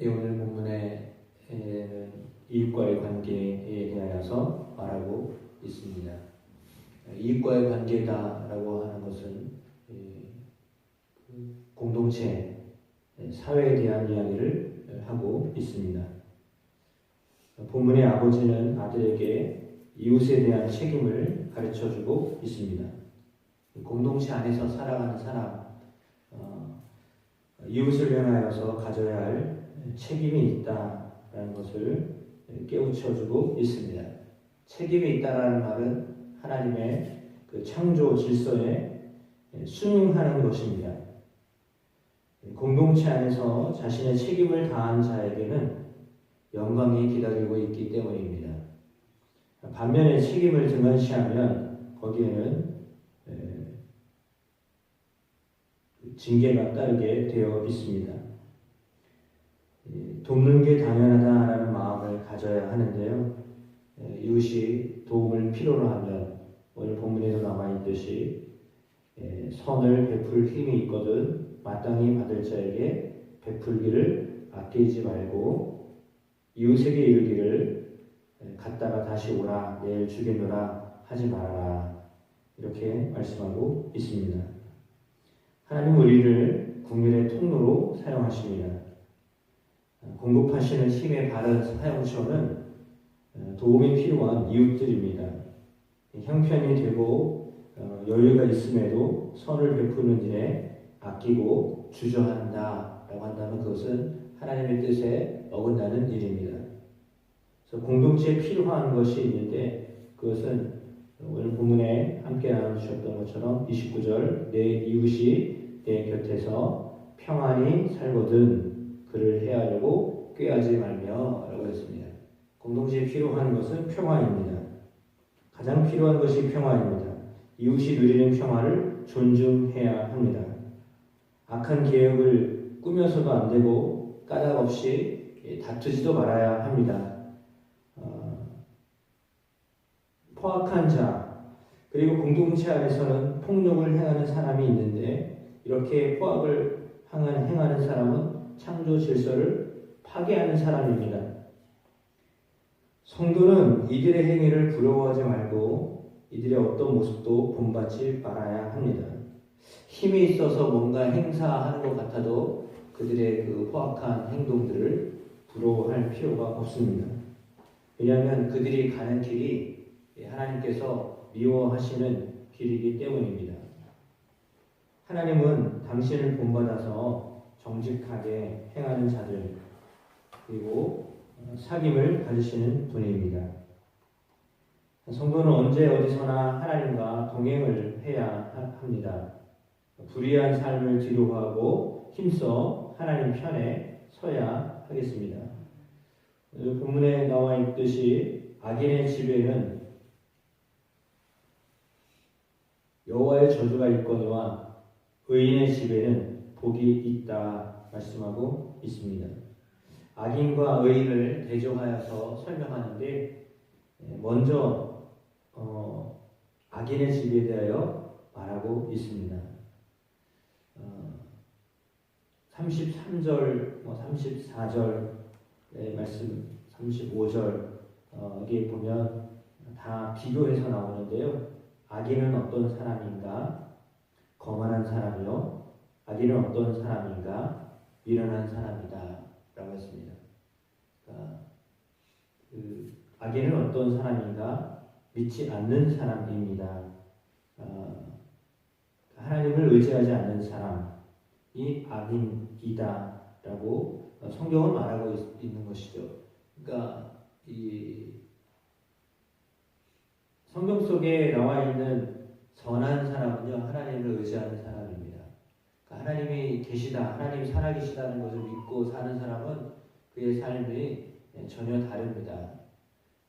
이 오늘 본문에는 이익과의 관계에 대하여서 말하고 있습니다. 이익과의 관계다라고 하는 것은 그 공동체, 사회에 대한 이야기를 하고 있습니다. 본문의 아버지는 아들에게 이웃에 대한 책임을 가르쳐 주고 있습니다. 공동체 안에서 살아가는 사람, 어, 이웃을 향하여서 가져야 할 책임이 있다라는 것을 깨우쳐 주고 있습니다. 책임이 있다라는 말은 하나님의 그 창조 질서에 순응하는 것입니다. 공동체 안에서 자신의 책임을 다한 자에게는 영광이 기다리고 있기 때문입니다. 반면에 책임을 등한시하면 거기에는 징계가 따르게 되어 있습니다. 돕는 게 당연하다라는 마음을 가져야 하는데요. 이웃이 도움을 필요로 하면 오늘 본문에도 남아 있듯이 선을 베풀 힘이 있거든 마땅히 받을 자에게 베풀기를 아끼지 말고 이웃에게 이르기를 갔다가 다시 오라 내일 주겠노라 하지 말아라 이렇게 말씀하고 있습니다. 하나님 우리를 국민의 통로로 사용하십니다. 공급하시는 힘의 바른 사용처는 도움이 필요한 이웃들입니다. 형편이 되고 어, 여유가 있음에도 선을 베푸는 일에 아끼고 주저한다 라고 한다면 그것은 하나님의 뜻에 어긋나는 일입니다. 그래서 공동체에 필요한 것이 있는데 그것은 오늘 본문에 함께 나눠주셨던 것처럼 29절 내 이웃이 내 곁에서 평안히 살거든 그를 해하려고 꾀하지 말며 라고 했습니다. 공동체에 필요한 것은 평화입니다. 가장 필요한 것이 평화입니다. 이웃이 누리는 평화를 존중해야 합니다. 악한 계획을 꾸며서도 안 되고 까닭 없이 다투지도 말아야 합니다. 어, 포악한 자 그리고 공동체 안에서는 폭력을 행하는 사람이 있는데 이렇게 포악을 행하는 사람은 창조 질서를 파괴하는 사람입니다. 성도는 이들의 행위를 부러워하지 말고 이들의 어떤 모습도 본받지 말아야 합니다. 힘이 있어서 뭔가 행사하는 것 같아도 그들의 그 포악한 행동들을 부러워할 필요가 없습니다. 왜냐하면 그들이 가는 길이 하나님께서 미워하시는 길이기 때문입니다. 하나님은 당신을 본받아서 정직하게 행하는 자들 그리고 사귐을 가지시는 분입니다. 성도는 언제 어디서나 하나님과 동행을 해야 합니다. 불의한 삶을 뒤로하고 힘써 하나님 편에 서야 하겠습니다. 본문에 나와 있듯이 악인의 집에는 여호와의 저주가 있거니와 의인의 집에는 복이 있다 말씀하고 있습니다. 악인과 의인을 대조하여서 설명하는데 예, 먼저 어, 악인의 집에 대하여 말하고 있습니다. 어, 33절, 뭐 34절의 말씀, 35절 어, 보면 다 비교해서 나오는데요. 악인은 어떤 사람인가? 거만한 사람이요. 악인은 어떤 사람인가? 미련한 사람이다. 라고 했습니다. 그러니까 그 악인은 어떤 사람인가? 믿지 않는 사람입니다. 어, 하나님을 의지하지 않는 사람이 악인이다 라고 성경은 말하고 있, 는 것이죠. 그러니까 이 성경 속에 나와 있는 선한 사람은요 하나님을 의지하는 사람입니다. 그러니까 하나님이 계시다, 하나님이 살아계시다는 것을 믿고 사는 사람은 그의 삶이 전혀 다릅니다.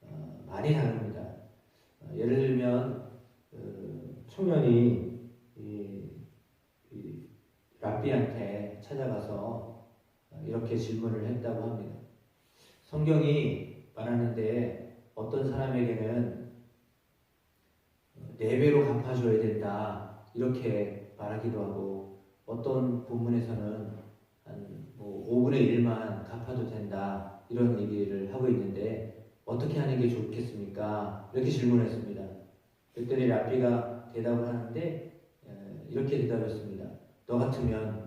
어, 많이 다릅니다. 어, 예를 들면 그 청년이 이, 이 랍비한테 찾아가서 이렇게 질문을 했다고 합니다. 성경이 말하는데 어떤 사람에게는 네 배로 갚아줘야 된다 이렇게 말하기도 하고 어떤 본문에서는 한뭐 5분의 1만 갚아도 된다 이런 얘기를 하고 있는데 어떻게 하는 게 좋겠습니까? 이렇게 질문했습니다. 그랬더니 라비가 대답을 하는데 에, 이렇게 대답했습니다. 너 같으면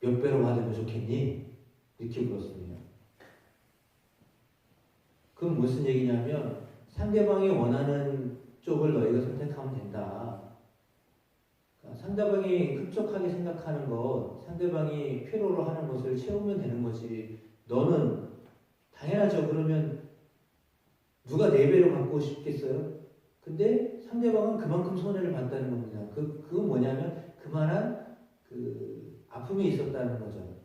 몇 배로 받으면 좋겠니? 이렇게 물었습니다. 그건 무슨 얘기냐면 상대방이 원하는 쪽을 너희가 선택하면 된다. 상대방이 급격하게 생각하는 것, 상대방이 필요로 하는 것을 채우면 되는 거지. 너는 당연하죠. 그러면 누가 네 배로 갖고 싶겠어요? 근데 상대방은 그만큼 손해를 봤다는 겁니다. 그 그건 뭐냐면 그만한 그 아픔이 있었다는 거죠.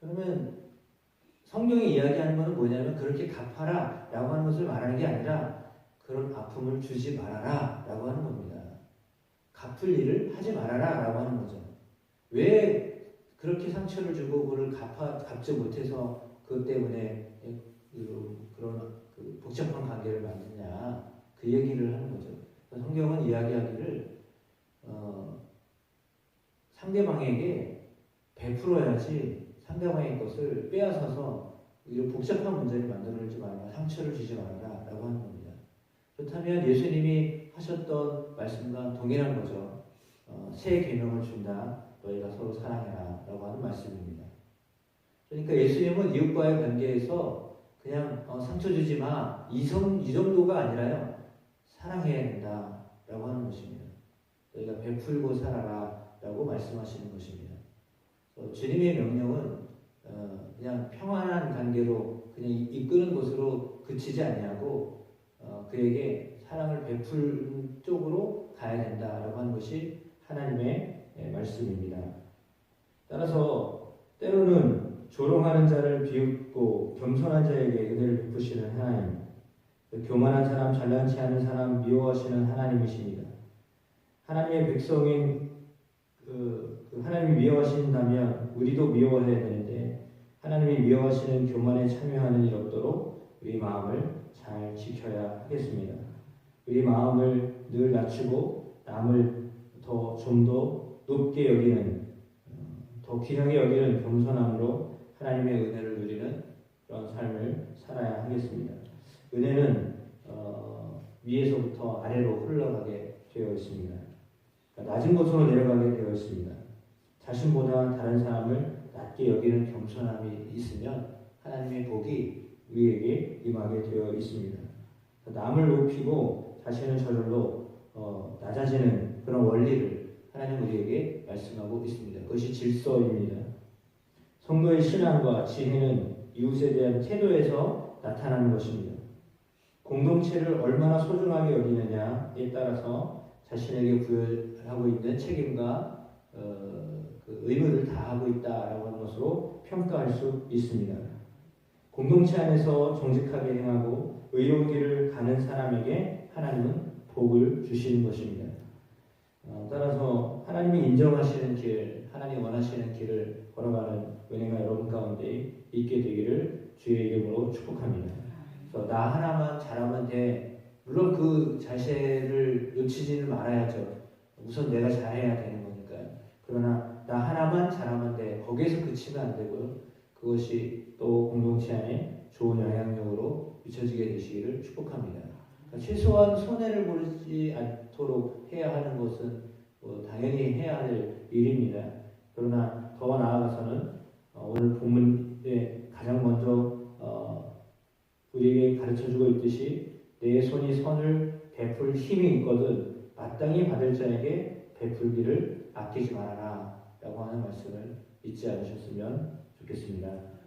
그러면 성경이 이야기하는 것은 뭐냐면 그렇게 갚아라라고 하는 것을 말하는 게 아니라 그런 아픔을 주지 말아라라고 하는 겁니다. 갚을 일을 하지 말아라 라고 하는 거죠. 왜 그렇게 상처를 주고 그걸 갚아 갚지 못해서 그것 때문에 그, 그런 그 복잡한 관계를 만드냐 그 얘기를 하는 거죠. 성경은 이야기하기를 어, 상대방에게 베풀어야지 상대방의 것을 빼앗아서 이런 복잡한 문제를 만들어내지 말아라 상처를 주지 말아라라고 하는 겁니다. 그렇다면 예수님이 하셨던 말씀과 동일한 거죠. 어, 새 계명을 준다. 너희가 서로 사랑해라라고 하는 말씀입니다. 그러니까 예수님은 이웃과의 관계에서 그냥 어, 상처 주지 마. 이성 이 정도가 아니라요. 사랑해야 된다라고 하는 것입니다. 너희가 베풀고 살아라라고 말씀하시는 것입니다. 어, 주님의 명령은 어, 그냥 평안한 관계로 그냥 이- 이끄는 것으로 그치지 아니하고 어, 그에게 사랑을 베풀 쪽으로 가야 된다라고 하는 것이 하나님의 예, 말씀입니다. 따라서 때로는 조롱하는 자를 비웃고 겸손한 자에게 은혜를 베푸시는 하나님, 그 교만한 사람, 잘난치 않은 사람 미워하시는 하나님이십니다. 하나님의 백성인 그, 그 하나님이 미워하신다면 우리도 미워해야 되는데 하나님이 미워하시는 교만에 참여하는 일 없도록 우리 마음을 잘 지켜야 하겠습니다. 우리 마음을 늘 낮추고 남을 더 좀 더 높게 여기는 어, 더 귀하게 여기는 겸손함으로 하나님의 은혜를 누리는 그런 삶을 살아야 하겠습니다. 은혜는 어, 위에서부터 아래로 흘러가게 되어 있습니다. 그러니까 낮은 곳으로 내려가게 되어 있습니다. 자신보다 다른 사람을 낮게 여기는 겸손함이 있으면 하나님의 복이 우리에게 임하게 되어 있습니다. 남을 높이고 자신을 저절로 어, 낮아지는 그런 원리를 하나님 우리에게 말씀하고 있습니다. 그것이 질서입니다. 성도의 신앙과 지혜는 이웃에 대한 태도에서 나타나는 것입니다. 공동체를 얼마나 소중하게 여기느냐에 따라서 자신에게 부여하고 있는 책임과 어, 그 의무를 다하고 있다라고 하는 것으로 평가할 수 있습니다. 공동체 안에서 정직하게 행하고 의로운 길을 가는 사람에게 하나님은 복을 주시는 것입니다. 어, 따라서 하나님이 인정하시는 길, 하나님 원하시는 길을 걸어가는 은혜가 여러분 가운데 있게 되기를 주의 이름으로 축복합니다. 그래서 나 하나만 잘하면 돼. 물론 그 자세를 놓치지는 말아야죠. 우선 내가 잘해야 되는 거니까요. 그러나 나 하나만 잘하면 돼. 거기에서 그치면 안 되고요. 그것이 또 공동체 안에 좋은 영향력으로 비춰지게 되시기를 축복합니다. 그러니까 최소한 손해를 보지 않도록 해야 하는 것은 뭐 당연히 해야 할 일입니다. 그러나 더 나아가서는 어, 오늘 본문에 가장 먼저 어, 우리에게 가르쳐주고 있듯이 내 손이 선을 베풀 힘이 있거든 마땅히 받을 자에게 베풀기를 아끼지 말아라 라고 하는 말씀을 잊지 않으셨으면 좋겠습니다.